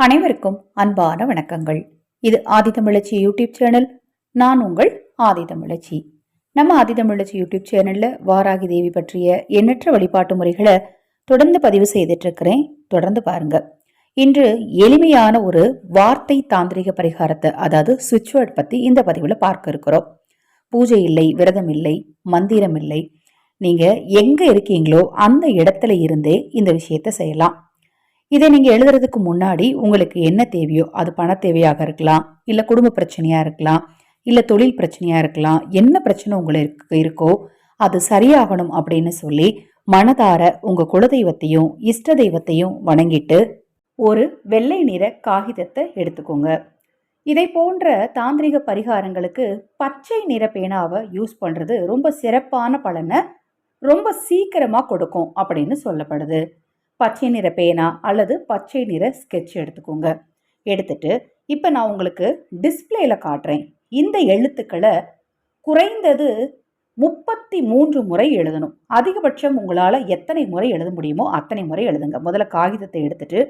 அனைவருக்கும் அன்பான வணக்கங்கள். இது ஆதிதமிழச்சி யூடியூப் சேனல். நான் உங்கள் ஆதிதமிழச்சி நம்ம ஆதிதமிழச்சி யூடியூப் சேனல்ல வாராகி தேவி பற்றிய எண்ணற்ற வழிபாட்டு முறைகளை தொடர்ந்து பதிவு செய்துட்டு இருக்கிறேன் தொடர்ந்து பாருங்க. இன்று எளிமையான ஒரு வார்த்தை தாந்திரிக பரிகாரத்தை அதாவது சுவிட்ச் வேர்ட் பத்தி இந்த பதிவுல பார்க்க இருக்கிறோம். பூஜை இல்லை விரதம் இல்லை மந்திரம் இல்லை. நீங்க எங்க இருக்கீங்களோ அந்த இடத்துல இருந்தே இந்த விஷயத்தை செய்யலாம். இதை நீங்கள் எழுதுறதுக்கு முன்னாடி உங்களுக்கு என்ன தேவையோ அது பண தேவையாக இருக்கலாம் இல்லை குடும்ப பிரச்சனையாக இருக்கலாம் இல்லை தொழில் பிரச்சனையாக இருக்கலாம் என்ன பிரச்சனை உங்களுக்கு இருக்கோ அது சரியாகணும் அப்படின்னு சொல்லி மனதார உங்கள் குலதெய்வத்தையும் இஷ்ட தெய்வத்தையும் வணங்கிட்டு ஒரு வெள்ளை நிற காகிதத்தை எடுத்துக்கோங்க. இதை போன்ற தாந்திரிக பரிகாரங்களுக்கு பச்சை நிற பேனாவை யூஸ் பண்ணுறது ரொம்ப சிறப்பான பலனை ரொம்ப சீக்கிரமாக கொடுக்கும் அப்படின்னு சொல்லப்படுது. பச்சை நிற பேனா அல்லது பச்சை நிற ஸ்கெட்ச் எடுத்துக்கோங்க. எடுத்துட்டு இப்போ நான் உங்களுக்கு டிஸ்பிளேல காட்டுறேன். இந்த எழுத்துக்களை குறைந்தது முப்பத்தி மூன்று முறை எழுதணும். அதிகபட்சம் உங்களால் எத்தனை முறை எழுத முடியுமோ அத்தனை முறை எழுதுங்க. முதல்ல காகிதத்தை எடுத்துட்டு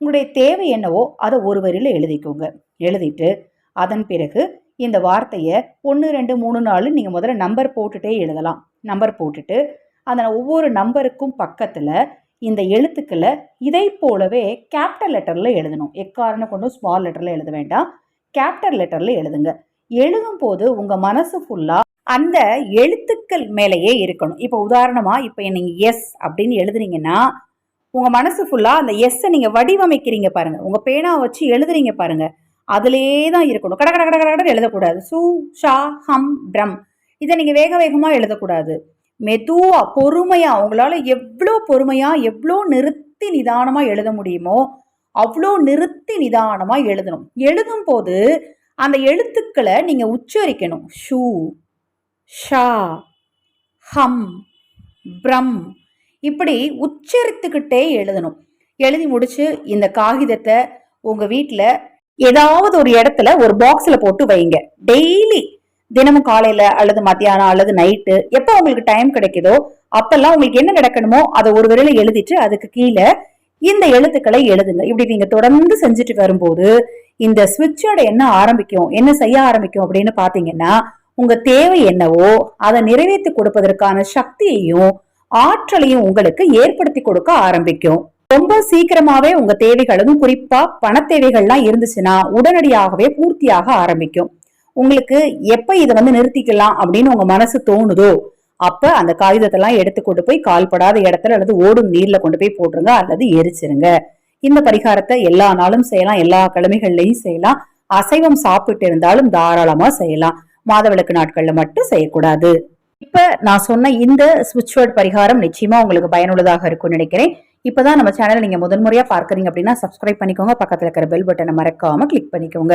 உங்களுடைய தேவை என்னவோ அதை ஒரு வரியில் எழுதிக்கோங்க. எழுதிட்டு அதன் பிறகு இந்த வார்த்தையை ஒன்று ரெண்டு மூணு நாலு நீங்கள் முதல்ல நம்பர் போட்டுகிட்டே எழுதலாம். நம்பர் போட்டுட்டு அந்த ஒவ்வொரு நம்பருக்கும் பக்கத்தில் இந்த எழுத்துக்களை இதை போலவே கேப்டர் லெட்டரில் எழுதணும். எக்காரணம் கொண்டும் ஸ்மால் லெட்டரில் எழுத வேண்டாம். கேப்டர் லெட்டரில் எழுதுங்க. எழுதும் போது உங்கள் மனசு ஃபுல்லாக அந்த எழுத்துக்கள் மேலேயே இருக்கணும். இப்போ உதாரணமாக இப்போ நீங்கள் எஸ் அப்படின்னு எழுதுனீங்கன்னா உங்கள் மனசு ஃபுல்லாக அந்த எஸ்ஸை நீங்கள் வடிவமைக்கிறீங்க பாருங்கள் உங்கள் பேனாவை வச்சு எழுதுறீங்க பாருங்கள் அதிலே தான் இருக்கணும். கட கட கட கடன்னு எழுதக்கூடாது. சு ஷா ஹம் ப்ரம். இதை நீங்கள் வேக வேகமாக எழுதக்கூடாது. மெதுவா பொறுமையா அவங்களால எவ்வளோ பொறுமையா எவ்வளோ நிறுத்தி நிதானமா எழுத முடியுமோ அவ்வளோ நிறுத்தி நிதானமா எழுதணும். எழுதும் போது அந்த எழுத்துக்களை நீங்க உச்சரிக்கணும். ஷூ ஷா ஹம் ப்ரம். இப்படி உச்சரித்துக்கிட்டே எழுதணும். எழுதி முடிச்சு இந்த காகிதத்தை உங்க வீட்டில் ஏதாவது ஒரு இடத்துல ஒரு பாக்ஸில் போட்டு வைங்க. டெய்லி தினமும் காலையில அல்லது மத்தியானம் அல்லது நைட்டு எப்போ உங்களுக்கு டைம் கிடைக்குதோ அப்பெல்லாம் உங்களுக்கு என்ன நடக்கணுமோ அதை ஒரு விரையில எழுதிட்டு அதுக்கு கீழே இந்த எழுத்துக்களை எழுதுங்க. இப்படி நீங்க தொடர்ந்து செஞ்சுட்டு வரும்போது இந்த சுவிட்சோட என்ன ஆரம்பிக்கும் என்ன செய்ய ஆரம்பிக்கும் அப்படின்னு பாத்தீங்கன்னா உங்க தேவை என்னவோ அதை நிறைவேற்றி கொடுப்பதற்கான சக்தியையும் ஆற்றலையும் உங்களுக்கு ஏற்படுத்தி கொடுக்க ஆரம்பிக்கும். ரொம்ப சீக்கிரமாவே உங்க தேவைகளும் குறிப்பா பண தேவைகள்லாம் இருந்துச்சுன்னா உடனடியாகவே பூர்த்தியாக ஆரம்பிக்கும். உங்களுக்கு எப்ப இதை வந்து நிறுத்திக்கலாம் அப்படின்னு உங்க மனசு தோணுதோ அப்ப அந்த காகிதத்தெல்லாம் எடுத்து கொண்டு போய் கால்படாத இடத்துல அல்லது ஓடும் நீர்ல கொண்டு போய் போட்டுருங்க அல்லது எரிச்சிருங்க. இந்த பரிகாரத்தை எல்லா நாளும் செய்யலாம் எல்லா கிழமைகள்லையும் செய்யலாம். அசைவம் சாப்பிட்டு இருந்தாலும் தாராளமா செய்யலாம். மாதவிளக்கு நாட்கள்ல மட்டும் செய்யக்கூடாது. இப்ப நான் சொன்ன இந்த சுவிட்ச் பரிகாரம் நிச்சயமா உங்களுக்கு பயனுள்ளதாக இருக்கும்னு நினைக்கிறேன். இப்பதான் நம்ம சேனல் நீங்க முதன்முறையா பார்க்கறீங்க அப்படின்னா சப்ஸ்கிரைப் பண்ணிக்கோங்க. பக்கத்துல இருக்கிற பெல் பட்டனை மறக்காம கிளிக் பண்ணிக்கோங்க.